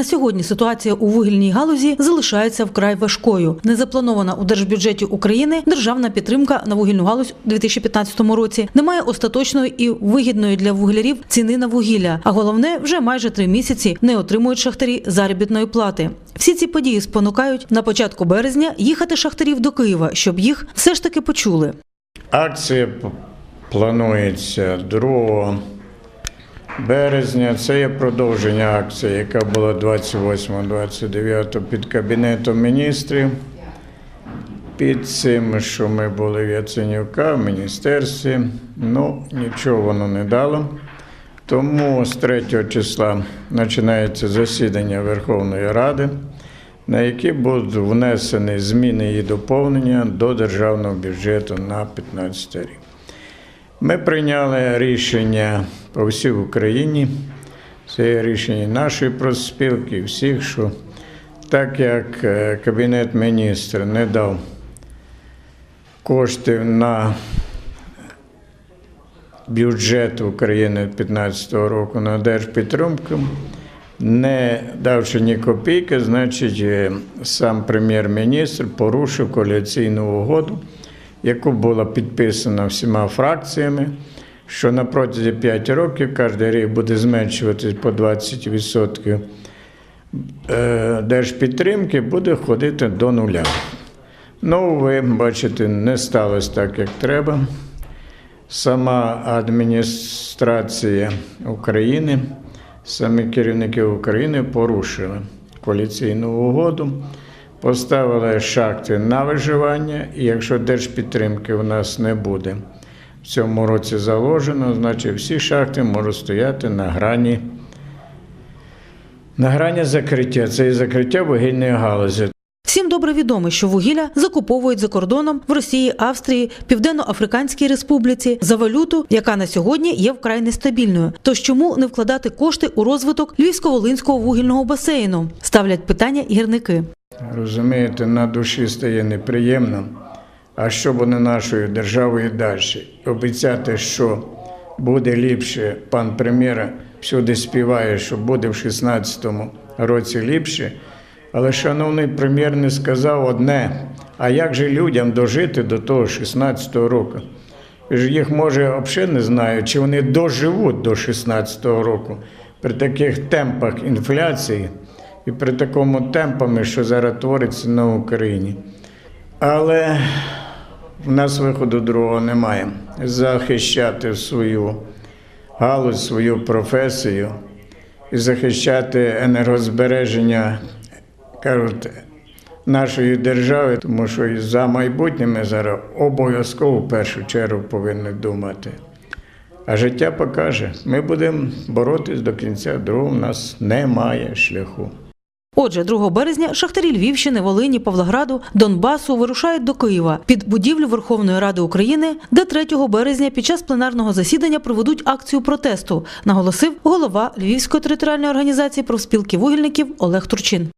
На сьогодні ситуація у вугільній галузі залишається вкрай важкою. Не запланована у держбюджеті України державна підтримка на вугільну галузь у 2015 році. Немає остаточної і вигідної для вуглярів ціни на вугілля. А головне, вже майже три місяці не отримують шахтарі заробітної плати. Всі ці події спонукають на початку березня їхати шахтарів до Києва, щоб їх все ж таки почули. Акція планується 2 березня. Це є продовження акції, яка була 28-29 під Кабінетом міністрів. Під цим, що ми були в Яценюка, в міністерстві, ну нічого воно не дало. Тому з 3 числа починається засідання Верховної Ради, на які будуть внесені зміни і доповнення до державного бюджету на 2015 рік. Ми прийняли рішення по всій Україні. Це рішення нашої профспілки, всіх, що так як е, Кабінет міністрів не дав коштів на бюджет України 2015 року на держпідтримку, не давши ні копійки, значить, е, сам прем'єр-міністр порушив коаліційну угоду, яку була підписана всіма фракціями, що на протязі 5 років кожен рік буде зменшуватись по 20% е, держпідтримки, буде ходити до нуля. Ну, ви бачите, не сталося так, як треба. Сама адміністрація України, самі керівники України порушили коаліційну угоду, поставили шахти на виживання, і якщо держпідтримки в нас не буде в цьому році заложено, значить всі шахти можуть стояти на грані, на грані закриття. Це і закриття вугільної галузі. Всім добре відомо, що вугілля закуповують за кордоном в Росії, Австрії, Південно-Африканській Республіці за валюту, яка на сьогодні є вкрай нестабільною. Тож чому не вкладати кошти у розвиток Львівсько-Волинського вугільного басейну? Ставлять питання гірники. Розумієте, на душі стає неприємно. А що буде нашою державою далі? Обіцяти, що буде ліпше, пан прем'єр всюди співає, що буде в 16-му році ліпше. Але шановний прем'єр не сказав одне: а як же людям дожити до того 16-го року? їх може взагалі не знаю, чи вони доживуть до 16-го року при таких темпах інфляції і при такому темпами, що зараз твориться на Україні. Але в нас виходу другого немає. Захищати свою галузь, свою професію і захищати енергозбереження, кажуть, нашої держави, тому що і за майбутнє ми зараз обов'язково в першу чергу повинні думати. А життя покаже, ми будемо боротись до кінця, другого в нас немає шляху. Отже, 2 березня шахтарі Львівщини, Волині, Павлограду, Донбасу вирушають до Києва під будівлю Верховної Ради України, де 3 березня під час пленарного засідання проведуть акцію протесту, наголосив голова Львівської територіальної організації профспілки вугільників Олег Турчин.